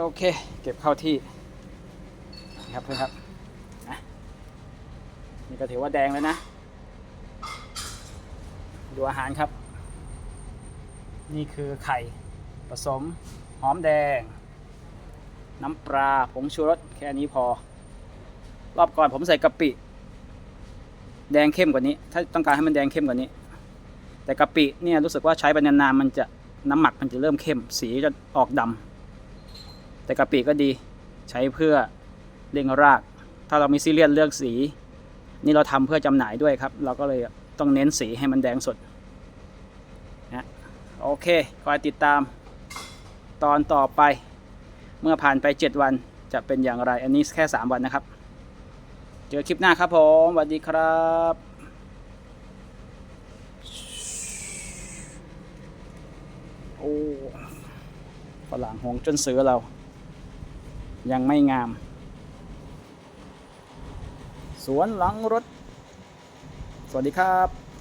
โอเค เก็บเข้าที่นะครับเพื่อนครับนี่ก็ถือว่าแดงแล้วนะ ดูอาหารครับ นี่คือไข่ผสมหอมแดง น้ำปลาผงชูรสแค่นี้พอ รอบก่อนผมใส่กะปิ แดงเข้มกว่านี้ ถ้าต้องการให้มันแดงเข้มกว่านี้ แต่กะปิเนี่ยรู้สึกว่าใช้ไปนานๆมันจะน้ำหมักมันจะเริ่มเข้ม สีจะออกดำ แต่กะปิก็ดีใช้เพื่อเร่งราก ถ้าเรามีซีเรียสเลือกสี นี่เราทำเพื่อจำหน่ายด้วยครับ เราก็เลยต้องเน้นสีให้มันแดงสดนะโอเคคอยติดตามตอนต่อไป เมื่อผ่านไป 7 วันจะเป็นอย่างไร อันนี้แค่ 3 วันนะครับ เจอคลิปหน้าครับผมสวัสดีครับโอ้ฝรั่งหงจนเสือเรา ยังไม่งาม สวนหลังรถ สวัสดีครับ